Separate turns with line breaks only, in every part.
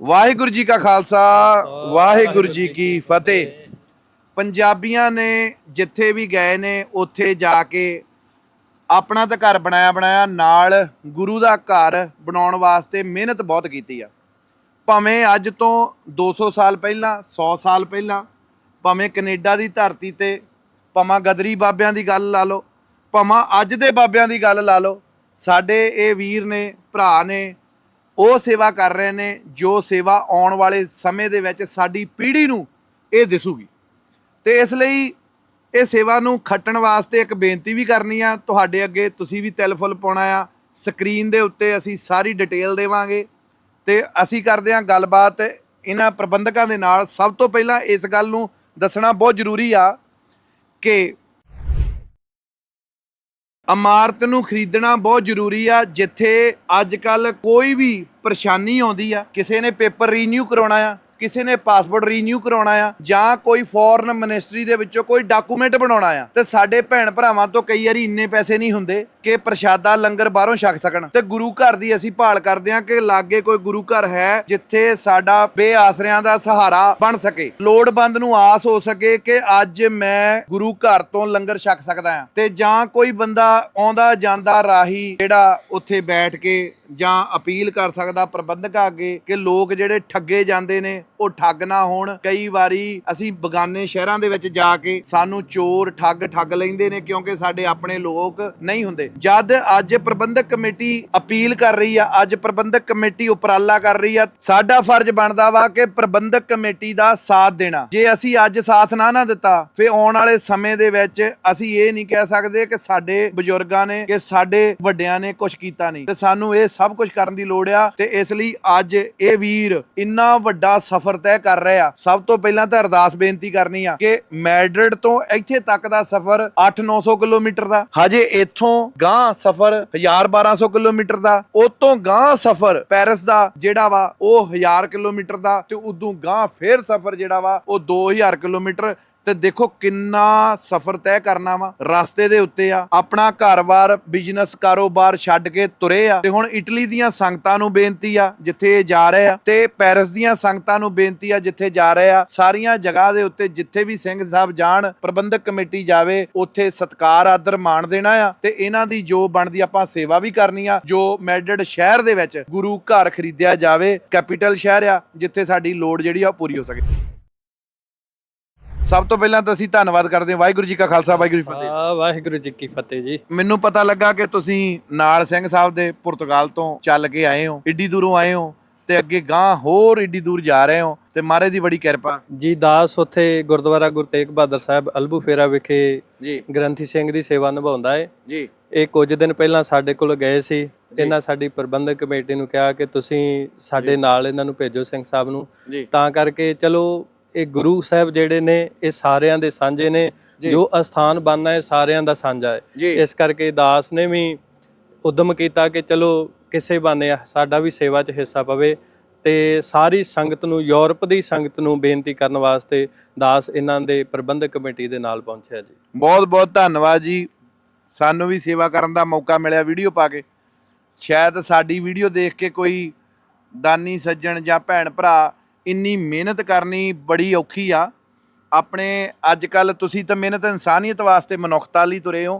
ਵਾਹਿਗੁਰੂ ਜੀ ਕਾ ਖਾਲਸਾ ਵਾਹਿਗੁਰੂ ਜੀ ਕੀ ਫਤਿਹ। ਪੰਜਾਬੀਆਂ ਨੇ ਜਿੱਥੇ ਵੀ ਗਏ ਨੇ ਉੱਥੇ ਜਾ ਕੇ ਆਪਣਾ ਤਾਂ ਘਰ ਬਣਾਇਆ ਬਣਾਇਆ ਨਾਲ ਗੁਰੂ ਦਾ ਘਰ ਬਣਾਉਣ ਵਾਸਤੇ ਮਿਹਨਤ ਬਹੁਤ ਕੀਤੀ ਆ। ਭਾਵੇਂ ਅੱਜ ਤੋਂ 200 ਸਾਲ ਪਹਿਲਾਂ 100 ਸਾਲ ਪਹਿਲਾਂ ਭਾਵੇਂ ਕੈਨੇਡਾ ਦੀ ਧਰਤੀ ਤੇ ਭਾਵੇਂ ਗਦਰੀ ਬਾਬਿਆਂ ਦੀ ਗੱਲ ਲਾ ਲਓ ਭਾਵੇਂ ਅੱਜ ਦੇ ਬਾਬਿਆਂ ਦੀ ਗੱਲ ਲਾ ਲਓ ਸਾਡੇ ਇਹ ਵੀਰ ਨੇ ਭਰਾ ਨੇ ਉਹ ਸੇਵਾ ਕਰ ਰਹੇ ਨੇ, ਜੋ ਸੇਵਾ ਆਉਣ ਵਾਲੇ ਸਮੇਂ ਦੇ ਵਿੱਚ ਸਾਡੀ ਪੀੜ੍ਹੀ ਨੂੰ ਇਹ ਦਿਸੂਗੀ। ਤੇ ਇਸ ਲਈ ਇਹ ਸੇਵਾ ਨੂੰ ਖੱਟਣ ਵਾਸਤੇ ਇੱਕ ਬੇਨਤੀ ਵੀ ਕਰਨੀ ਆ, ਤੁਹਾਡੇ ਅੱਗੇ ਤੁਸੀਂ ਵੀ ਤਿਲ ਫੁੱਲ ਪਾਉਣਾ ਆ। ਸਕਰੀਨ ਦੇ ਉੱਤੇ ਅਸੀਂ ਸਾਰੀ ਡਿਟੇਲ ਦੇਵਾਂਗੇ। ਤੇ ਅਸੀਂ ਕਰਦੇ ਹਾਂ ਗੱਲਬਾਤ ਇਹਨਾਂ ਪ੍ਰਬੰਧਕਾਂ ਦੇ ਨਾਲ। ਸਭ ਤੋਂ ਪਹਿਲਾਂ ਇਸ ਗੱਲ ਨੂੰ ਦੱਸਣਾ ਬਹੁਤ ਜ਼ਰੂਰੀ ਆ ਕਿ ਇਮਾਰਤ ਨੂੰ ਖਰੀਦਣਾ ਬਹੁਤ ਜ਼ਰੂਰੀ ਆ, ਜਿੱਥੇ ਅੱਜ ਕੱਲ ਕੋਈ ਵੀ ਪਰੇਸ਼ਾਨੀ ਆਉਂਦੀ ਆ, ਕਿਸੇ ਨੇ ਪੇਪਰ ਰੀਨਿਊ ਕਰਾਉਣਾ ਆ, ਕਿਸੇ ਨੇ ਪਾਸਪੋਰਟ ਰੀਨਿਊ ਕਰਾਉਣਾ ਆ, ਜਾਂ ਕੋਈ ਫੋਰਨ ਮਿਨਿਸਟਰੀ ਦੇ ਵਿੱਚੋਂ ਕੋਈ ਡਾਕੂਮੈਂਟ ਬਣਾਉਣਾ ਆ, ਤੇ ਸਾਡੇ ਭੈਣ ਭਰਾਵਾਂ ਤੋਂ ਕਈ ਵਾਰੀ ਇੰਨੇ ਪੈਸੇ ਨਹੀਂ ਹੁੰਦੇ ਕਿ ਪ੍ਰਸ਼ਾਦਾ ਲੰਗਰ ਬਾਹਰੋਂ ਛਕ ਸਕਣ। ਤੇ ਗੁਰੂ ਘਰ ਦੀ ਅਸੀਂ ਭਾਲ ਕਰਦੇ ਹਾਂ ਕਿ ਲਾਗੇ ਕੋਈ ਗੁਰੂ ਘਰ ਹੈ ਜਿੱਥੇ ਸਾਡਾ ਬੇਆਸਰਿਆਂ ਦਾ ਸਹਾਰਾ ਬਣ ਸਕੇ। ਲੋੜਵੰਦ ਨੂੰ ਆਸ ਹੋ ਸਕੇ ਕਿ ਅੱਜ ਮੈਂ ਗੁਰੂ ਘਰ ਤੋਂ ਲੰਗਰ ਛਕ ਸਕਦਾ ਹਾਂ। ਤੇ ਜਾਂ ਕੋਈ ਬੰਦਾ ਆਉਂਦਾ ਜਾਂਦਾ ਰਾਹੀ ਜਿਹੜਾ ਉੱਥੇ ਬੈਠ ਕੇ ਜਾਂ ਅਪੀਲ ਕਰ ਸਕਦਾ ਪ੍ਰਬੰਧਕਾਂ ਅੱਗੇ ਕਿ ਲੋਕ ਜਿਹੜੇ ਠੱਗੇ ਜਾਂਦੇ ਨੇ ਉਹ ਠੱਗ ਨਾ ਹੋਣ। ਕਈ ਵਾਰੀ ਅਸੀਂ ਬਗਾਨੇ ਸ਼ਹਿਰਾਂ ਦੇ ਵਿੱਚ ਜਾ ਕੇ ਸਾਨੂੰ ਚੋਰ ਠੱਗ ਠੱਗ ਲੈਂਦੇ ਨੇ ਕਿਉਂਕਿ ਸਾਡੇ ਆਪਣੇ ਲੋਕ ਨਹੀਂ ਹੁੰਦੇ। ਜਦ ਅੱਜ ਪ੍ਰਬੰਧਕ ਕਮੇਟੀ ਅਪੀਲ ਕਰ ਰਹੀ ਆ, ਅੱਜ ਪ੍ਰਬੰਧਕ ਕਮੇਟੀ ਉਪਰਾਲਾ ਕਰ ਰਹੀ ਆ, ਸਾਡਾ ਫਰਜ਼ ਬਣਦਾ ਵਾ ਕਿ ਪ੍ਰਬੰਧਕ ਕਮੇਟੀ ਦਾ ਸਾਥ ਦੇਣਾ। ਜੇ ਅਸੀਂ ਅੱਜ ਸਾਥ ਨਾ ਨਾ ਦਿੱਤਾ ਫੇ ਆਉਣ ਵਾਲੇ ਸਮੇਂ ਦੇ ਵਿੱਚ ਅਸੀਂ ਇਹ ਨਹੀਂ ਕਹਿ ਸਕਦੇ ਕਿ ਸਾਡੇ ਬਜ਼ੁਰਗਾਂ ਨੇ ਕਿ ਸਾਡੇ ਵੱਡਿਆਂ ਨੇ ਕੁਝ ਕੀਤਾ ਨਹੀਂ। ਤੇ ਸਾਨੂੰ ਇਹ ਸਭ ਕੁਝ ਕਰਨ ਦੀ ਲੋੜ ਆ ਤੇ ਇਸ ਲਈ ਅੱਜ ਇਹ ਵੀਰ ਇੰਨਾ ਵੱਡਾ ਸਫ਼ਰ ਤੈਅ ਕਰ ਰਹੇ ਆ। ਸਭ ਤੋਂ ਪਹਿਲਾਂ ਤਾਂ ਅਰਦਾਸ ਬੇਨਤੀ ਕਰਨੀ ਆ ਕਿ ਮੈਡਰਿਡ ਤੋਂ ਇੱਥੇ ਤੱਕ ਦਾ ਸਫ਼ਰ 8-900 ਕਿਲੋਮੀਟਰ ਦਾ, ਹਜੇ ਇੱਥੋਂ ਗਾਂ ਸਫ਼ਰ 1000-1200 ਕਿਲੋਮੀਟਰ ਦਾ ਉਹ ਤੋਂ ਗਾਂ ਸਫ਼ਰ ਪੈਰਿਸ ਦਾ ਜਿਹੜਾ ਵਾ, ਉਹ 1000 ਕਿਲੋਮੀਟਰ ਦਾ ਤੇ ਉਦੋਂ ਗਾਂ ਫੇਰ ਸਫ਼ਰ ਜਿਹੜਾ ਵਾ, ਉਹ 2000 ਕਿਲੋਮੀਟਰ ਤੇ ਦੇਖੋ ਕਿੰਨਾ ਸਫ਼ਰ ਤੈਅ ਕਰਨਾ ਵਾ। ਰਸਤੇ ਦੇ ਉੱਤੇ ਆ। ਆਪਣਾ ਘਰ-ਬਾਰ ਬਿਜ਼ਨਸ ਕਾਰੋਬਾਰ ਛੱਡ ਕੇ ਤੁਰੇ ਆ। ਤੇ ਹੁਣ ਇਟਲੀ ਦੀਆਂ ਸੰਗਤਾਂ ਨੂੰ ਬੇਨਤੀ ਆ, ਜਿੱਥੇ ਇਹ ਜਾ ਰਹੇ ਆ। ਤੇ ਪੈਰਿਸ ਦੀਆਂ ਸੰਗਤਾਂ ਨੂੰ ਬੇਨਤੀ ਆ, ਜਿੱਥੇ ਜਾ ਰਹੇ ਆ। ਸਾਰੀਆਂ ਜਗ੍ਹਾ ਦੇ ਉੱਤੇ ਜਿੱਥੇ ਵੀ ਸਿੰਘ ਸਾਹਿਬ ਜਾਣ, ਪ੍ਰਬੰਧਕ ਕਮੇਟੀ ਜਾਵੇ, ਉੱਥੇ ਸਤਕਾਰ, ਆਦਰ, ਮਾਣ ਦੇਣਾ ਆ। ਤੇ ਇਹਨਾਂ ਦੀ ਜੋ ਬਣਦੀ ਆਪਾਂ ਸੇਵਾ ਵੀ ਕਰਨੀ ਆ, ਜੋ ਮੈਡਡ ਸ਼ਹਿਰ ਦੇ ਵਿੱਚ ਗੁਰੂ ਘਰ ਖਰੀਦਿਆ ਜਾਵੇ, ਕੈਪੀਟਲ ਸ਼ਹਿਰ ਆ, ਜਿੱਥੇ ਸਾਡੀ ਲੋੜ ਜਿਹੜੀ ਆ ਉਹ ਪੂਰੀ ਹੋ ਸਕੇ। ਸਭ ਤੋਂ ਪਹਿਲਾਂ ਤਾਂ ਅਸੀਂ ਧੰਨਵਾਦ ਕਰਦੇ ਹਾਂ ਵਾਹਿਗੁਰੂ ਜੀ ਕਾ ਖਾਲਸਾ ਵਾਹਿਗੁਰੂ ਜੀ ਕੀ ਫਤਿਹ।
ਆ ਵਾਹਿਗੁਰੂ ਜੀ ਕੀ ਫਤਿਹ ਜੀ।
ਮੈਨੂੰ ਪਤਾ ਲੱਗਾ ਕਿ ਤੁਸੀਂ ਨਾਲ ਸਿੰਘ ਸਾਹਿਬ ਦੇ ਪੁਰਤਗਾਲ ਤੋਂ ਚੱਲ ਕੇ ਆਏ ਹੋ ਏਡੀ ਦੂਰੋਂ ਆਏ ਹੋ ਤੇ ਅੱਗੇ ਗਾਂ ਹੋਰ ਏਡੀ ਦੂਰ ਜਾ ਰਹੇ ਹੋ ਤੇ ਮਹਾਰਾਜ ਦੀ ਬੜੀ ਕਿਰਪਾ।
ਜੀ ਦਾਸ ਉੱਥੇ ਗੁਰਦੁਆਰਾ ਗੁਰੂ ਤੇਗ ਬਹਾਦਰ ਸਾਹਿਬ ਅਲਬੂ ਫੇਰਾ ਵਿਖੇ
ਜੀ।
ਗ੍ਰੰਥੀ ਸਿੰਘ ਦੀ ਸੇਵਾ ਨਿਭਾਉਂਦਾ ਹੈ
ਜੀ।
ਇਹ ਕੁਝ ਦਿਨ ਪਹਿਲਾਂ ਸਾਡੇ ਕੋਲ ਗਏ ਸੀ। ਇਹਨਾਂ ਸਾਡੀ ਪ੍ਰਬੰਧਕ ਕਮੇਟੀ ਨੂੰ ਕਿਹਾ ਕਿ ਤੁਸੀਂ ਸਾਡੇ ਨਾਲ ਇਹਨਾਂ ਨੂੰ ਭੇਜੋ ਸਿੰਘ ਸਾਹਿਬ ਨੂੰ। ਤਾਂ ਕਰਕੇ ਚਲੋ ਇਹ ਗੁਰੂ ਸਾਹਿਬ ਜਿਹੜੇ ਨੇ ਇਹ ਸਾਰਿਆਂ ਦੇ ਸਾਂਝੇ ਨੇ
ਜੀ।
ਅਸਥਾਨ ਬਣਨਾ ਹੈ ਸਾਰਿਆਂ ਦਾ ਸਾਂਝਾ ਹੈ। ਇਸ ਕਰਕੇ ਦਾਸ ਨੇ ਵੀ ਉਦਮ ਕੀਤਾ ਕਿ ਚਲੋ ਕਿਸੇ ਬਾਨੇ ਸਾਡਾ ਵੀ ਸੇਵਾ 'ਚ ਹਿੱਸਾ ਪਵੇ ਤੇ ਸਾਰੀ ਸੰਗਤ ਨੂੰ ਯੂਰਪ ਦੀ ਸੰਗਤ ਨੂੰ ਬੇਨਤੀ ਕਰਨ ਵਾਸਤੇ ਦਾਸ ਇਹਨਾਂ ਦੇ ਪ੍ਰਬੰਧਕ ਕਮੇਟੀ ਦੇ ਨਾਲ ਪਹੁੰਚਿਆ ਜੀ।
ਬਹੁਤ ਬਹੁਤ ਧੰਨਵਾਦ ਜੀ। ਸਾਨੂੰ ਵੀ ਸੇਵਾ ਕਰਨ ਦਾ ਮੌਕਾ ਮਿਲਿਆ ਵੀਡੀਓ ਪਾ ਕੇ। ਸ਼ਾਇਦ ਸਾਡੀ ਵੀਡੀਓ ਦੇਖ ਕੇ ਕੋਈ ਦਾਨੀ ਸੱਜਣ ਜਾਂ ਭੈਣ ਭਰਾ ਇੰਨੀ ਮਿਹਨਤ ਕਰਨੀ ਬੜੀ ਔਖੀ ਆ। ਆਪਣੇ ਅੱਜ ਕੱਲ ਤੁਸੀਂ ਤਾਂ ਮਿਹਨਤ ਇਨਸਾਨੀਅਤ ਵਾਸਤੇ ਮਨੁੱਖਤਾ ਲਈ ਤੁਰੇ ਹੋ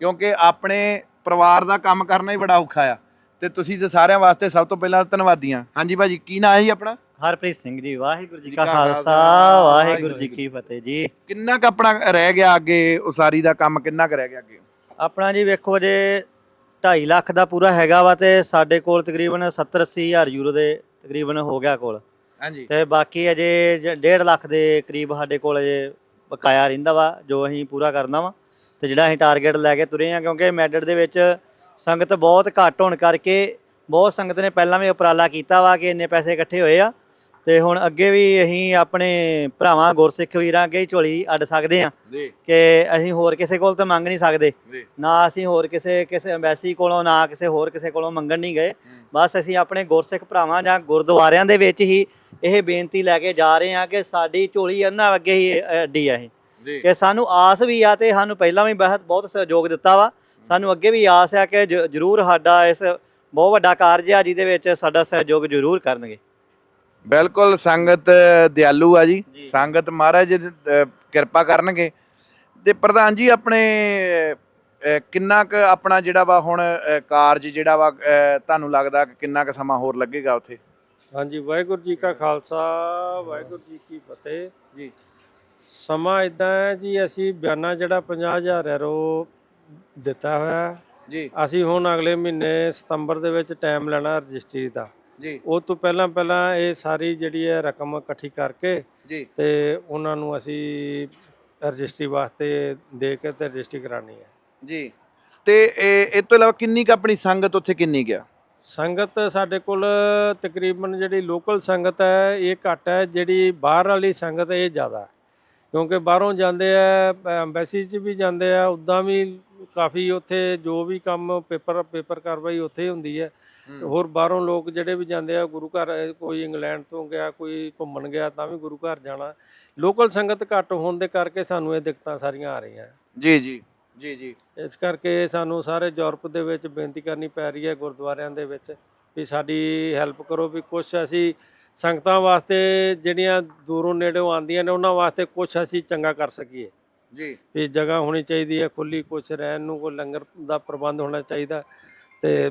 ਕਿਉਂਕਿ ਆਪਣੇ ਪਰਿਵਾਰ ਦਾ ਕੰਮ ਕਰਨਾ ਹੀ ਬੜਾ ਔਖਾ ਆ। ਤੇ ਤੁਸੀਂ ਤੇ ਸਾਰਿਆਂ ਵਾਸਤੇ ਸਭ ਤੋਂ ਪਹਿਲਾਂ ਧੰਨਵਾਦੀਆਂ। ਹਾਂਜੀ ਭਾਜੀ ਕੀ ਨਾਂ ਹੈ ਜੀ ਆਪਣਾ?
ਹਰਪ੍ਰੀਤ ਸਿੰਘ ਜੀ ਵਾਹਿਗੁਰੂ ਜੀ ਕਾ ਖਾਲਸਾ, ਵਾਹਿਗੁਰੂ ਜੀ ਕੀ ਫਤਿਹ ਜੀ।
ਕਿੰਨਾ ਕੁ ਆਪਣਾ ਰਹਿ ਗਿਆ ਅੱਗੇ ਉਸਾਰੀ ਦਾ ਕੰਮ ਕਿੰਨਾ ਕੁ ਰਹਿ ਗਿਆ ਅੱਗੇ?
ਆਪਣਾ ਜੀ ਵੇਖੋ ਜੇ 2.5 ਲੱਖ ਦਾ ਪੂਰਾ ਹੈਗਾ ਵਾ ਤੇ ਸਾਡੇ ਕੋਲ ਤਕਰੀਬਨ 70 80 ਹਜ਼ਾਰ ਯੂਰੋ ਦੇ ਤਕਰੀਬਨ ਹੋ ਗਿਆ ਕੋਲ।
ਹਾਂਜੀ।
ਤੇ ਬਾਕੀ ਅਜੇ 1.5 ਲੱਖ ਦੇ ਕਰੀਬ ਸਾਡੇ ਕੋਲ ਅਜੇ ਬਕਾਇਆ ਰਹਿੰਦਾ ਵਾ, ਜੋ ਅਸੀਂ ਪੂਰਾ ਕਰਨਾ ਵਾ। ਤੇ ਜਿਹੜਾ ਅਸੀਂ ਟਾਰਗੇਟ ਲੈ ਕੇ ਤੁਰੇ ਆ, ਕਿਉਂਕਿ ਮੈਡਟ ਦੇ ਵਿੱਚ ਸੰਗਤ ਬਹੁਤ ਘੱਟ ਹੋਣ ਕਰਕੇ ਬਹੁਤ ਸੰਗਤ ਨੇ ਪਹਿਲਾਂ ਵੀ ਉਪਰਾਲਾ ਕੀਤਾ ਵਾ ਕਿ ਇੰਨੇ ਪੈਸੇ ਇਕੱਠੇ ਹੋਏ ਆ। ਤੇ ਹੁਣ ਅੱਗੇ ਵੀ ਅਸੀਂ ਆਪਣੇ ਭਰਾਵਾਂ ਗੁਰਸਿੱਖ ਵੀਰਾਂ ਅੱਗੇ ਹੀ ਝੋਲੀ ਅੱਡ ਸਕਦੇ ਆ
ਜੀ।
ਕਿ ਅਸੀਂ ਹੋਰ ਕਿਸੇ ਕੋਲ ਤਾਂ ਮੰਗ ਨਹੀਂ ਸਕਦੇ।
ਜੀ।
ਨਾ ਅਸੀਂ ਹੋਰ ਕਿਸੇ ਕਿਸੇ ਐਮਬੈਸੀ ਕੋਲੋਂ ਨਾ ਕਿਸੇ ਹੋਰ ਕਿਸੇ ਕੋਲੋਂ ਮੰਗਣ ਨਹੀਂ ਗਏ। ਬਸ ਅਸੀਂ ਆਪਣੇ ਗੁਰਸਿੱਖ ਭਰਾਵਾਂ ਜਾਂ ਗੁਰਦੁਆਰਿਆਂ ਦੇ ਵਿੱਚ ਹੀ ਇਹ ਬੇਨਤੀ ਲੈ ਕੇ ਜਾ ਰਹੇ ਹਾਂ ਕਿ ਸਾਡੀ ਝੋਲੀ ਉਹਨਾਂ ਅੱਗੇ ਹੀ ਅੱਡੀ ਆ ਇਹ।
ਜੀ।
ਕਿ ਸਾਨੂੰ ਆਸ ਵੀ ਆ ਤੇ ਸਾਨੂੰ ਪਹਿਲਾਂ ਵੀ ਬਹੁਤ ਬਹੁਤ ਸਹਿਯੋਗ ਦਿੱਤਾ ਵਾ। ਸਾਨੂੰ ਅੱਗੇ ਵੀ ਆਸ ਆ ਕਿ ਜ- ਜ਼ਰੂਰ ਸਾਡਾ ਇਸ ਬਹੁਤ ਵੱਡਾ ਕਾਰਜ ਆ ਜਿਹਦੇ ਵਿੱਚ ਸਾਡਾ ਸਹਿਯੋਗ ਜ਼ਰੂਰ ਕਰਨਗੇ।
ਬਿਲਕੁਲ ਸੰਗਤ ਦਿਆਲੂ ਆ ਜੀ। ਸੰਗਤ ਮਹਾਰਾਜ ਕਿਰਪਾ ਕਰਨਗੇ। ਤੇ ਪ੍ਰਧਾਨ ਜੀ ਆਪਣੇ ਕਿੰਨਾ ਕੁ ਆਪਣਾ ਜਿਹੜਾ ਵਾ ਹੁਣ ਕਾਰਜ ਜਿਹੜਾ ਵਾ ਤੁਹਾਨੂੰ ਲੱਗਦਾ ਕਿ ਕਿੰਨਾ ਕੁ ਸਮਾਂ ਹੋਰ ਲੱਗੇਗਾ ਉੱਥੇ?
ਹਾਂਜੀ ਵਾਹਿਗੁਰੂ ਜੀ ਕਾ ਖਾਲਸਾ ਵਾਹਿਗੁਰੂ ਜੀ ਕੀ ਫਤਿਹ।
ਜੀ।
ਸਮਾਂ ਇਦਾਂ ਹੈ ਜੀ ਅਸੀਂ ਬਿਆਨਾ ਜਿਹੜਾ 50000 ਐਰੋ ਦਿੱਤਾ ਹੋਇਆ।
ਜੀ।
ਅਸੀਂ ਹੁਣ ਅਗਲੇ ਮਹੀਨੇ ਸਤੰਬਰ ਦੇ ਵਿੱਚ ਟਾਈਮ ਲੈਣਾ ਰਜਿਸਟਰੀ ਦਾ।
ਜੀ।
ਉਹ ਤੋਂ ਪਹਿਲਾਂ ਪਹਿਲਾਂ ਇਹ ਸਾਰੀ ਜਿਹੜੀ ਹੈ ਰਕਮ ਇਕੱਠੀ ਕਰਕੇ
ਜੀ।
ਤੇ ਉਹਨਾਂ ਨੂੰ ਅਸੀਂ ਰਜਿਸਟਰੀ ਵਾਸਤੇ ਦੇ ਕੇ ਤੇ ਰਜਿਸਟਰੀ ਕਰਾਣੀ ਹੈ।
ਜੀ। ਤੇ ਇਹ ਇਹ ਤੋਂ ਇਲਾਵਾ ਕਿੰਨੀ ਕੁ ਆਪਣੀ ਸੰਗਤ ਉੱਥੇ ਕਿੰਨੀ ਗਿਆ
ਸੰਗਤ ਸਾਡੇ ਕੋਲ ਤਕਰੀਬਨ ਜਿਹੜੀ ਲੋਕਲ ਸੰਗਤ ਹੈ ਇਹ ਘੱਟ ਹੈ ਜਿਹੜੀ ਬਾਹਰ ਵਾਲੀ ਸੰਗਤ ਇਹ ਜ਼ਿਆਦਾ। ਕਿਉਂਕਿ ਬਾਹਰੋਂ ਜਾਂਦੇ ਆ ਐਮਬੈਸੀ 'ਚ ਵੀ ਜਾਂਦੇ ਆ ਉਦਾਂ ਵੀ ਕਾਫੀ ਉੱਥੇ ਜੋ ਵੀ ਕੰਮ ਪੇਪਰ ਪੇਪਰ ਕਾਰਵਾਈ ਉੱਥੇ ਹੀ ਹੁੰਦੀ ਹੈ। ਹੋਰ ਬਾਹਰੋਂ ਲੋਕ ਜਿਹੜੇ ਵੀ ਜਾਂਦੇ ਆ ਗੁਰੂ ਘਰ ਕੋਈ ਇੰਗਲੈਂਡ ਤੋਂ ਗਿਆ ਕੋਈ ਘੁੰਮਣ ਗਿਆ ਤਾਂ ਵੀ ਗੁਰੂ ਘਰ ਜਾਣਾ। ਲੋਕਲ ਸੰਗਤ ਘੱਟ ਹੋਣ ਦੇ ਕਰਕੇ ਸਾਨੂੰ ਇਹ ਦਿੱਕਤਾਂ ਸਾਰੀਆਂ ਆ ਰਹੀਆਂ।
ਜੀ ਜੀ ਜੀ ਜੀ।
ਇਸ ਕਰਕੇ ਸਾਨੂੰ ਸਾਰੇ ਯੂਰਪ ਦੇ ਵਿੱਚ ਬੇਨਤੀ ਕਰਨੀ ਪੈ ਰਹੀ ਹੈ ਗੁਰਦੁਆਰਿਆਂ ਦੇ ਵਿੱਚ ਵੀ ਸਾਡੀ ਹੈਲਪ ਕਰੋ ਵੀ ਕੁਝ ਅਸੀਂ ਸੰਗਤਾਂ ਵਾਸਤੇ ਜਿਹੜੀਆਂ ਦੂਰੋਂ ਨੇੜੇੋਂ ਆਉਂਦੀਆਂ ਨੇ ਉਹਨਾਂ ਵਾਸਤੇ ਕੁਝ ਅਸੀਂ ਚੰਗਾ ਕਰ ਸਕੀਏ।
ਜੀ।
ਵੀ ਜਗ੍ਹਾ ਹੋਣੀ ਚਾਹੀਦੀ ਹੈ ਖੁੱਲੀ ਕੁਛ ਰਹਿਣ ਨੂੰ, ਕੋਈ ਲੰਗਰ ਦਾ ਪ੍ਰਬੰਧ ਹੋਣਾ ਚਾਹੀਦਾ। ਤੇ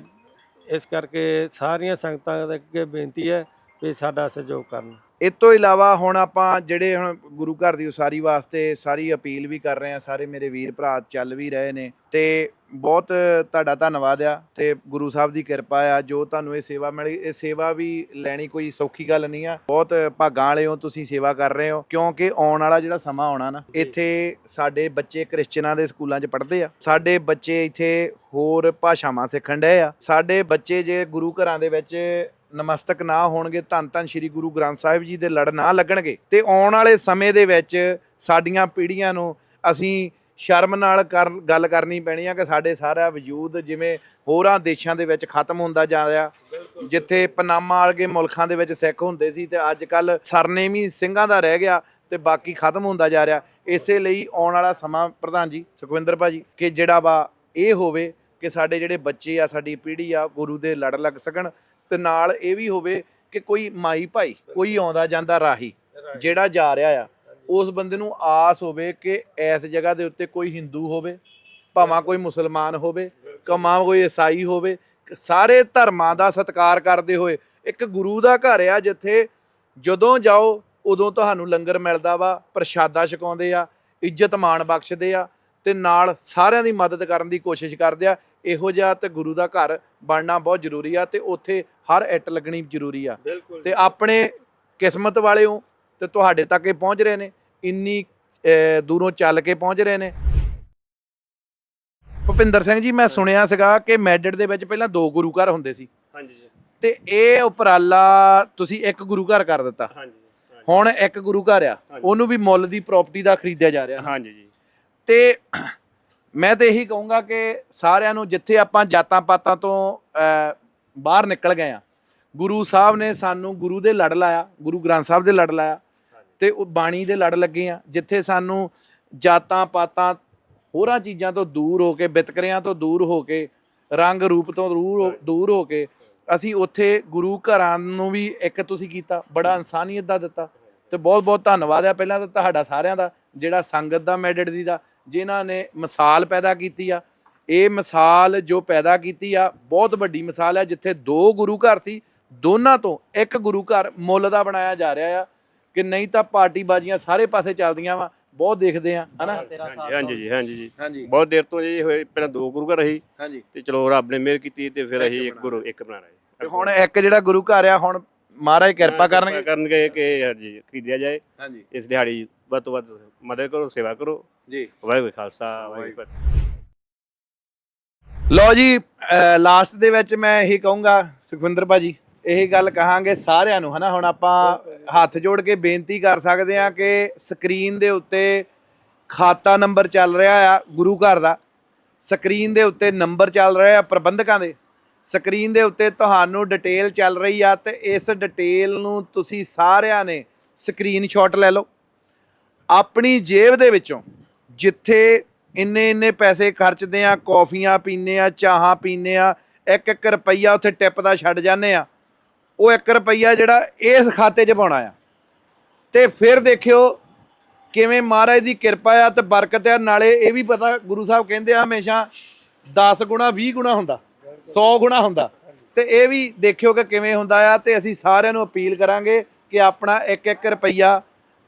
ਇਸ ਕਰਕੇ ਸਾਰੀਆਂ ਸੰਗਤਾਂ ਦੇ ਅੱਗੇ ਬੇਨਤੀ ਹੈ ਵੀ ਸਾਡਾ ਸਹਿਯੋਗ ਕਰਨ।
ਇਸ ਤੋਂ ਇਲਾਵਾ ਹੁਣ ਆਪਾਂ ਜਿਹੜੇ ਹੁਣ ਗੁਰੂ ਘਰ ਦੀ ਉਸਾਰੀ ਵਾਸਤੇ ਸਾਰੀ ਅਪੀਲ ਵੀ ਕਰ ਰਹੇ ਆ ਸਾਰੇ ਮੇਰੇ ਵੀਰ ਭਰਾ ਚੱਲ ਵੀ ਰਹੇ ਨੇ ਤੇ ਬਹੁਤ ਤੁਹਾਡਾ ਧੰਨਵਾਦ ਆ ਤੇ ਗੁਰੂ ਸਾਹਿਬ ਦੀ ਕਿਰਪਾ ਆ ਜੋ ਤੁਹਾਨੂੰ ਇਹ ਸੇਵਾ ਮਿਲੀ ਇਹ ਸੇਵਾ ਵੀ ਲੈਣੀ ਕੋਈ ਸੌਖੀ ਗੱਲ ਨਹੀਂ ਆ ਬਹੁਤ ਭਾਗਾਂ ਵਾਲੇ ਹੋ ਤੁਸੀਂ ਸੇਵਾ ਕਰ ਰਹੇ ਹੋ ਕਿਉਂਕਿ ਆਉਣ ਵਾਲਾ ਜਿਹੜਾ ਸਮਾਂ ਆਉਣਾ ਨਾ। ਇੱਥੇ ਸਾਡੇ ਬੱਚੇ ਕ੍ਰਿਸਚਨਾਂ ਦੇ ਸਕੂਲਾਂ 'ਚ ਪੜ੍ਹਦੇ ਆ ਸਾਡੇ ਬੱਚੇ ਇੱਥੇ ਹੋਰ ਭਾਸ਼ਾਵਾਂ ਸਿੱਖਣ ਡਏ ਆ ਸਾਡੇ ਬੱਚੇ ਜੇ ਗੁਰੂ ਘਰਾਂ ਦੇ ਵਿੱਚ ਨਮਸਤਕ ਨਾ ਹੋਣਗੇ ਧੰਨ ਧੰਨ ਸ੍ਰੀ ਗੁਰੂ ਗ੍ਰੰਥ ਸਾਹਿਬ ਜੀ ਦੇ ਲੜ ਨਾ ਲੱਗਣਗੇ। ਤੇ ਆਉਣ ਵਾਲੇ ਸਮੇਂ ਦੇ ਵਿੱਚ ਸਾਡੀਆਂ ਪੀੜ੍ਹੀਆਂ ਨੂੰ ਅਸੀਂ ਸ਼ਰਮ ਨਾਲ ਗੱਲ ਕਰਨੀ ਪੈਣੀ ਆ ਕਿ ਸਾਡੇ ਸਾਰਾ ਵਜੂਦ ਜਿਵੇਂ ਹੋਰਾਂ ਦੇਸ਼ਾਂ ਦੇ ਵਿੱਚ ਖਤਮ ਹੁੰਦਾ ਜਾ ਰਿਹਾ। ਜਿੱਥੇ ਪਨਾਮਾ ਵਰਗੇ ਮੁਲਕਾਂ ਦੇ ਵਿੱਚ ਸਿੱਖ ਹੁੰਦੇ ਸੀ ਤੇ ਅੱਜ ਕੱਲ ਸਰਨੇਮ ਹੀ ਸਿੰਘਾਂ ਦਾ ਰਹਿ ਗਿਆ ਤੇ ਬਾਕੀ ਖਤਮ ਹੁੰਦਾ ਜਾ ਰਿਹਾ। ਇਸੇ ਲਈ ਆਉਣ ਵਾਲਾ ਸਮਾਂ ਪ੍ਰਧਾਨ ਜੀ ਸੁਖਵਿੰਦਰ ਭਾਜੀ ਕਿ ਜਿਹੜਾ ਵਾ ਇਹ ਹੋਵੇ ਕਿ ਸਾਡੇ ਜਿਹੜੇ ਬੱਚੇ ਆ ਸਾਡੀ ਪੀੜ੍ਹੀ ਆ ਗੁਰੂ ਦੇ ਲੜ ਲੱਗ ਸਕਣ। ਤੇ ਨਾਲ ਇਹ ਵੀ ਹੋਵੇ ਕਿ ਕੋਈ ਮਾਈ ਭਾਈ, ਕੋਈ ਆਉਂਦਾ ਜਾਂਦਾ ਰਾਹੀ, ਜਿਹੜਾ ਜਾ ਰਿਹਾ ਆ, ਉਸ ਬੰਦੇ ਨੂੰ ਆਸ ਹੋਵੇ ਕਿ ਇਸ ਜਗ੍ਹਾ ਦੇ ਉੱਤੇ ਕੋਈ ਹਿੰਦੂ ਹੋਵੇ, ਭਾਵੇਂ ਕੋਈ ਮੁਸਲਮਾਨ ਹੋਵੇ, ਕਮਾ ਕੋਈ ਈਸਾਈ ਹੋਵੇ, ਸਾਰੇ ਧਰਮਾਂ ਦਾ ਸਤਿਕਾਰ ਕਰਦੇ ਹੋਏ, ਇੱਕ ਗੁਰੂ ਦਾ ਘਰ ਆ ਜਿੱਥੇ ਜਦੋਂ ਜਾਓ, ਉਦੋਂ ਤੁਹਾਨੂੰ ਲੰਗਰ ਮਿਲਦਾ ਵਾ, ਪ੍ਰਸ਼ਾਦਾ ਛਕਾਉਂਦੇ ਆ, ਇੱਜ਼ਤ ਮਾਣ ਬਖਸ਼ਦੇ ਆ ਤੇ ਨਾਲ ਸਾਰਿਆਂ ਦੀ ਮਦਦ ਕਰਨ ਦੀ ਕੋਸ਼ਿਸ਼ ਕਰਦੇ ਆ ਇਹੋ ਜਿਹਾ ਤੇ ਗੁਰੂ ਦਾ ਘਰ ਬਣਨਾ ਬਹੁਤ ਜ਼ਰੂਰੀ ਆ ਤੇ ਉੱਥੇ ਹਰ ਇੱਟ ਲੱਗਣੀ ਜ਼ਰੂਰੀ ਆ। ਤੇ ਆਪਣੇ ਕਿਸਮਤ ਵਾਲੇ ਹੋ ਤੇ ਤੁਹਾਡੇ ਤੱਕ ਇਹ ਪਹੁੰਚ ਰਹੇ ਨੇ ਇੰਨੀ ਦੂਰੋਂ ਚੱਲ ਕੇ ਪਹੁੰਚ ਰਹੇ ਨੇ। ਭੁਪਿੰਦਰ ਸਿੰਘ ਜੀ ਮੈਂ ਸੁਣਿਆ ਸੀਗਾ ਕਿ ਮੈਡਿਟ ਦੇ ਵਿੱਚ ਪਹਿਲਾਂ ਦੋ ਗੁਰੂ ਘਰ ਹੁੰਦੇ ਸੀ।
ਹਾਂਜੀ ਜੀ।
ਤੇ ਇਹ ਉਪਰਾਲਾ ਤੁਸੀਂ ਇੱਕ ਗੁਰੂ ਘਰ ਕਰ ਦਿੱਤਾ।
ਹਾਂਜੀ
ਹੁਣ ਇੱਕ ਗੁਰੂ ਘਰ ਆ। ਉਹਨੂੰ ਵੀ ਮੁੱਲ ਦੀ ਪ੍ਰਾਪਰਟੀ ਦਾ ਖਰੀਦਿਆ ਜਾ ਰਿਹਾ।
ਹਾਂਜੀ ਜੀ।
ਤੇ ਮੈਂ ਤਾਂ ਇਹੀ ਕਹੂੰਗਾ ਕਿ ਸਾਰਿਆਂ ਨੂੰ ਜਿੱਥੇ ਆਪਾਂ ਜਾਤਾਂ ਪਾਤਾਂ ਤੋਂ ਬਾਹਰ ਨਿਕਲ ਗਏ ਆ ਗੁਰੂ ਸਾਹਿਬ ਨੇ ਸਾਨੂੰ ਗੁਰੂ ਦੇ ਲੜ ਲਾਇਆ, ਗੁਰੂ ਗ੍ਰੰਥ ਸਾਹਿਬ ਦੇ ਲੜ ਲਾਇਆ ਤੇ ਉਹ ਬਾਣੀ ਦੇ ਲੜ ਲੱਗੇ ਆ ਜਿੱਥੇ ਸਾਨੂੰ ਜਾਤਾਂ ਪਾਤਾਂ ਹੋਰਾਂ ਚੀਜ਼ਾਂ ਤੋਂ ਦੂਰ ਹੋ ਕੇ ਵਿਤਕਰਿਆਂ ਤੋਂ ਦੂਰ ਹੋ ਕੇ, ਰੰਗ ਰੂਪ ਤੋਂ ਦੂਰ ਹੋ- ਦੂਰ ਹੋ ਕੇ ਅਸੀਂ ਉੱਥੇ ਗੁਰੂ ਘਰਾਂ ਨੂੰ ਵੀ ਇੱਕ ਤੁਸੀਂ ਕੀਤਾ, ਬੜਾ ਇਨਸਾਨੀਅਤ ਦਾ ਦਿੱਤਾ ਤੇ ਬਹੁਤ ਬਹੁਤ ਧੰਨਵਾਦ ਆ ਪਹਿਲਾਂ ਤਾਂ ਤੁਹਾਡਾ ਸਾਰਿਆਂ ਦਾ। ਜਿਹੜਾ ਸੰਗਤ ਦਾ ਮੈਡਿਟ ਦੀ ਦਾ ਜਿਨ੍ਹਾਂ ਨੇ ਮਿਸਾਲ ਪੈਦਾ ਕੀਤੀ ਆ ਇਹ ਮਿਸਾਲ ਜੋ ਪੈਦਾ ਕੀਤੀ ਆ ਬਹੁਤ ਵੱਡੀ ਮਿਸਾਲ ਹੈ ਜਿੱਥੇ ਦੋ ਗੁਰੂ ਘਰ ਸੀ ਦੋਨਾਂ ਤੋਂ ਇੱਕ ਗੁਰੂ ਘਰ ਮੁੱਲ ਦਾ ਬਣਾਇਆ ਜਾ ਰਿਹਾ ਆ ਕਿ ਨਹੀਂ ਤਾਂ ਪਾਰਟੀ ਬਾਜ਼ੀਆਂ ਸਾਰੇ ਪਾਸੇ ਚੱਲਦੀਆਂ ਵਾ ਬਹੁਤ ਦੇਖਦੇ ਆ ਹਨਾ?
ਹਾਂਜੀ ਜੀ ਹਾਂਜੀ ਜੀ।
ਹਾਂਜੀ।
ਬਹੁਤ ਦੇਰ ਤੋਂ ਜੀ ਹੋਏ ਪਹਿਲਾਂ ਦੋ ਗੁਰੂ ਘਰ ਸੀ
ਹਾਂਜੀ।
ਤੇ ਚਲੋ ਰੱਬ ਨੇ ਮਿਹਰ ਕੀਤੀ ਤੇ ਫਿਰ
ਇੱਕ
ਅਸੀਂ ਇੱਕ
ਬਣਾ
ਗੁਰੂ ਇੱਕ ਬਣਾਣਾ
ਤੇ ਹੁਣ ਇੱਕ ਜਿਹੜਾ ਗੁਰੂ ਘਰ ਆ ਹੁਣ ਮਹਾਰਾਜ ਕਿਰਪਾ ਕਰਨਗੇ।
ਕਰਨਗੇ ਕਿ ਹਾਂਜੀ ਖਰੀਦਿਆ ਜਾਏ।
ਹਾਂਜੀ।
ਇਸ ਦਿਹਾੜੀ ਵੱਧ ਤੋਂ ਵੱਧ ਮਦਦ ਕਰੋ ਸੇਵਾ ਕਰੋ।
ਜੀ।
ਵਾਹਿਗੁਰੂ ਖਾਲਸਾ ਵਾਹਿਗੁਰੂ ਫਤਿਹ।
ਲਓ ਜੀ ਲਾਸਟ ਦੇ ਵਿੱਚ ਮੈਂ ਇਹੀ ਕਹੂੰਗਾ ਸੁਖਵਿੰਦਰ ਭਾਜੀ ਇਹੀ ਗੱਲ ਕਹਾਂਗੇ ਸਾਰਿਆਂ ਨੂੰ ਹਨਾ? ਹੁਣ ਆਪਾਂ ਹੱਥ ਜੋੜ ਕੇ ਬੇਨਤੀ ਕਰ ਸਕਦੇ ਹਾਂ ਕਿ ਸਕਰੀਨ ਦੇ ਉੱਤੇ ਖਾਤਾ ਨੰਬਰ ਚੱਲ ਰਿਹਾ ਆ ਗੁਰੂ ਘਰ ਦਾ। ਸਕਰੀਨ ਦੇ ਉੱਤੇ ਨੰਬਰ ਚੱਲ ਰਿਹਾ ਆ ਪ੍ਰਬੰਧਕਾਂ ਦੇ। ਸਕਰੀਨ ਦੇ ਉੱਤੇ ਤੁਹਾਨੂੰ ਡਿਟੇਲ ਚੱਲ ਰਹੀ ਆ ਤੇ ਇਸ ਡਿਟੇਲ ਨੂੰ ਤੁਸੀਂ ਸਾਰਿਆਂ ਨੇ ਸਕਰੀਨਸ਼ਾਟ ਲੈ ਲਓ। ਆਪਣੀ ਜੇਬ ਦੇ ਵਿੱਚੋਂ ਜਿੱਥੇ ਇੰਨੇ ਇੰਨੇ ਪੈਸੇ ਖਰਚਦੇ ਆ, ਕੌਫੀਆਂ ਪੀਨੇ ਆ, ਚਾਹਾਂ ਪੀਨੇ ਆ, ਇੱਕ ਇੱਕ ਰੁਪਈਆ ਉੱਥੇ ਟਿਪ ਦਾ ਛੱਡ ਜਾਂਦੇ ਆ। ਉਹ 1 ਰੁਪਈਆ ਜਿਹੜਾ ਇਸ ਖਾਤੇ 'ਚ ਪਾਉਣਾ ਆ। ਤੇ ਫਿਰ ਦੇਖਿਓ ਕਿਵੇਂ ਮਹਾਰਾਜ ਦੀ ਕਿਰਪਾ ਆ ਤੇ ਬਰਕਤ ਆ। ਨਾਲੇ ਇਹ ਵੀ ਪਤਾ ਗੁਰੂ ਸਾਹਿਬ ਕਹਿੰਦੇ ਆ ਹਮੇਸ਼ਾ 10 ਗੁਣਾ 20 ਗੁਣਾ ਹੁੰਦਾ। 100 ਗੁਣਾ ਹੁੰਦਾ। ਤੇ ਇਹ ਵੀ ਦੇਖਿਓ ਕਿ ਕਿਵੇਂ ਹੁੰਦਾ ਆ ਤੇ ਅਸੀਂ ਸਾਰਿਆਂ ਨੂੰ ਅਪੀਲ ਕਰਾਂਗੇ ਕਿ ਆਪਣਾ 1-1 ਰੁਪਈਆ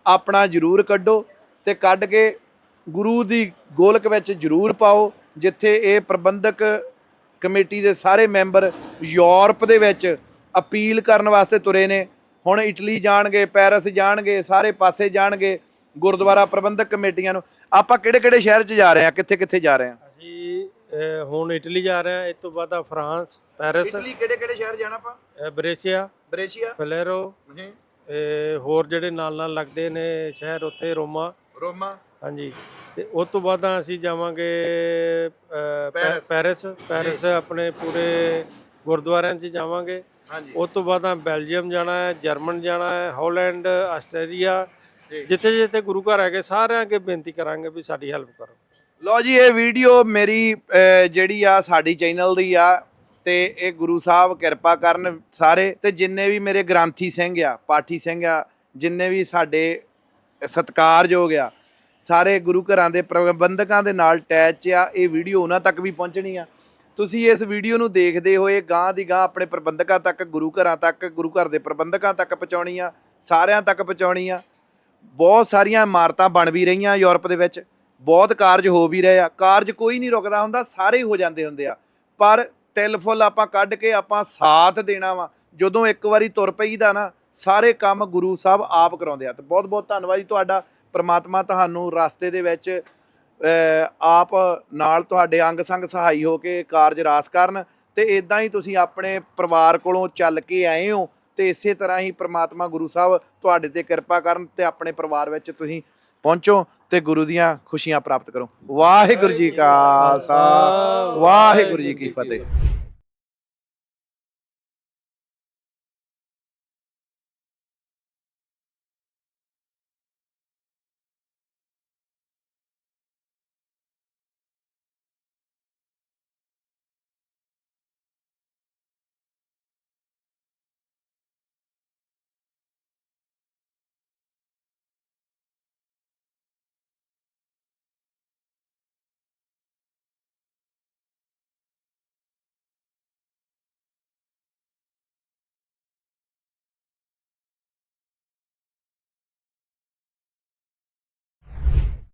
ਆਪਣਾ ਜ਼ਰੂਰ ਕੱਢੋ ਤੇ ਕੱਢ ਕੇ ਗੁਰੂ ਦੀ ਗੋਲਕ ਵਿੱਚ ਜ਼ਰੂਰ ਪਾਓ, ਜਿੱਥੇ ਇਹ ਪ੍ਰਬੰਧਕ ਕਮੇਟੀ ਦੇ ਸਾਰੇ ਮੈਂਬਰ ਯੂਰਪ ਦੇ ਵਿੱਚ ਅਪੀਲ ਕਰਨ ਵਾਸਤੇ ਤੁਰੇ ਨੇ। ਹੁਣ ਇਟਲੀ ਜਾਣਗੇ, ਪੈਰਿਸ ਜਾਣਗੇ, ਸਾਰੇ ਪਾਸੇ ਜਾਣਗੇ ਗੁਰਦੁਆਰਾ ਪ੍ਰਬੰਧਕ ਕਮੇਟੀਆਂ ਨੂੰ। ਆਪਾਂ ਕਿਹੜੇ ਕਿਹੜੇ ਸ਼ਹਿਰ 'ਚ ਜਾ ਰਹੇ ਆ ਕਿੱਥੇ ਕਿੱਥੇ ਜਾ ਰਹੇ ਆ
ਅਹ, ਹੁਣ ਇਟਲੀ ਜਾ ਰਹੇ ਹਾਂ ਇਸ ਤੋਂ ਬਾਅਦ ਆ ਫਰਾਂਸ ਪੈਰਿਸ
ਇਟਲੀ ਕਿਹੜੇ ਕਿਹੜੇ ਸ਼ਹਿਰ ਜਾਣਾ ਆਪਾਂ?
ਅਹ, ਬ੍ਰੇਸ਼ੀਆ
ਬ੍ਰੇਸ਼ੀਆ।
ਫਲੇਰੋ ਇਹ ਹੋਰ ਜਿਹੜੇ ਨਾਲ ਨਾਲ ਲੱਗਦੇ ਨੇ ਸ਼ਹਿਰ ਉੱਥੇ ਰੋਮਾ।
ਰੋਮਾ।
ਹਾਂਜੀ। ਤੇ ਉਸ ਤੋਂ ਬਾਅਦ ਅਸੀਂ ਜਾਵਾਂਗੇ ਅਹ, ਪੈ-
ਪੈਰਿਸ।
ਪੈਰਿਸ ਪੈਰਿਸ ਆਪਣੇ ਪੂਰੇ ਗੁਰਦੁਆਰਿਆਂ 'ਚ ਜਾਵਾਂਗੇ।
ਹਾਂਜੀ।
ਉਸ ਤੋਂ ਬਾਅਦ ਆ ਬੈਲਜੀਅਮ ਜਾਣਾ ਹੈ ਜਰਮਨ ਜਾਣਾ ਹੈ ਹਾਲੈਂਡ ਆਸਟ੍ਰੇਲੀਆ।
ਜੀ।
ਜਿੱਥੇ ਜਿੱਥੇ ਗੁਰੂ ਘਰ ਹੈਗੇ ਸਾਰਿਆਂ ਅੱਗੇ ਬੇਨਤੀ ਕਰਾਂਗੇ ਵੀ ਸਾਡੀ ਹੈਲਪ ਕਰੋ।
ਲਓ ਜੀ ਇਹ ਵੀਡੀਓ ਮੇਰੀ ਅਹ, ਜਿਹੜੀ ਆ ਸਾਡੀ ਚੈਨਲ ਦੀ ਆ ਤੇ ਇਹ ਗੁਰੂ ਸਾਹਿਬ ਕਿਰਪਾ ਕਰਨ ਸਾਰੇ ਤੇ ਜਿੰਨੇ ਵੀ ਮੇਰੇ ਗ੍ਰੰਥੀ ਸਿੰਘ ਆ ਪਾਠੀ ਸਿੰਘ ਆ ਜਿੰਨੇ ਵੀ ਸਾਡੇ ਸਤਿਕਾਰਯੋਗ ਆ ਸਾਰੇ ਗੁਰੂ ਘਰਾਂ ਦੇ ਪ੍ਰਬੰਧਕਾਂ ਦੇ ਨਾਲ ਅਟੈਚ ਆ ਇਹ ਵੀਡੀਓ ਉਹਨਾਂ ਤੱਕ ਵੀ ਪਹੁੰਚਣੀ ਆ। ਤੁਸੀਂ ਇਸ ਵੀਡੀਓ ਨੂੰ ਦੇਖਦੇ ਹੋਏ ਗਾਂ ਦੀ ਗਾਂ ਆਪਣੇ ਪ੍ਰਬੰਧਕਾਂ ਤੱਕ ਗੁਰੂ ਘਰਾਂ ਤੱਕ ਗੁਰੂ ਘਰ ਦੇ ਪ੍ਰਬੰਧਕਾਂ ਤੱਕ ਪਹੁੰਚਾਉਣੀ ਆ ਸਾਰਿਆਂ ਤੱਕ ਪਹੁੰਚਾਉਣੀ ਆ। ਬਹੁਤ ਸਾਰੀਆਂ ਇਮਾਰਤਾਂ ਬਣ ਵੀ ਰਹੀਆਂ ਯੂਰਪ ਦੇ ਵਿੱਚ। ਬਹੁਤ ਕਾਰਜ ਹੋ ਵੀ ਰਹੇ ਆ, ਕਾਰਜ ਕੋਈ ਨਹੀਂ ਰੁਕਦਾ ਹੁੰਦਾ, ਸਾਰੇ ਹੀ ਹੋ ਜਾਂਦੇ ਹੁੰਦੇ ਆ। ਪਰ ਤਿਲ ਫੁੱਲ ਆਪਾਂ ਕੱਢ ਕੇ ਆਪਾਂ ਸਾਥ ਦੇਣਾ ਵਾ, ਜਦੋਂ ਇੱਕ ਵਾਰੀ ਤੁਰ ਪਈਦਾ ਨਾ, ਸਾਰੇ ਕੰਮ ਗੁਰੂ ਸਾਹਿਬ ਆਪ ਕਰਾਉਂਦੇ ਆ। ਤੇ ਬਹੁਤ ਬਹੁਤ ਧੰਨਵਾਦ ਜੀ ਤੁਹਾਡਾ, ਪ੍ਰਮਾਤਮਾ ਤੁਹਾਨੂੰ ਰਸਤੇ ਦੇ ਵਿੱਚ ਆਪ ਨਾਲ ਤੁਹਾਡੇ ਅੰਗ ਸੰਗ ਸਹਾਈ ਹੋ ਕੇ ਕਾਰਜ ਰਾਸ ਕਰਨ। ਤੇ ਇਦਾਂ ਹੀ ਤੁਸੀਂ ਆਪਣੇ ਪਰਿਵਾਰ ਕੋਲੋਂ ਚੱਲ ਕੇ ਆਏ ਹੋ, ਤੇ ਇਸੇ ਤਰ੍ਹਾਂ ਹੀ ਪ੍ਰਮਾਤਮਾ ਗੁਰੂ ਸਾਹਿਬ ਤੁਹਾਡੇ ਤੇ ਕਿਰਪਾ ਕਰਨ ਤੇ ਆਪਣੇ ਪਰਿਵਾਰ ਵਿੱਚ ਤੁਸੀਂ ਪਹੁੰਚੋ ਤੇ ਗੁਰੂ ਦੀਆਂ ਖੁਸ਼ੀਆਂ ਪ੍ਰਾਪਤ ਕਰੋ। ਵਾਹਿਗੁਰੂ ਜੀ ਕਾ ਖਾਲਸਾ, ਵਾਹਿਗੁਰੂ ਜੀ ਕੀ ਫਤਿਹ।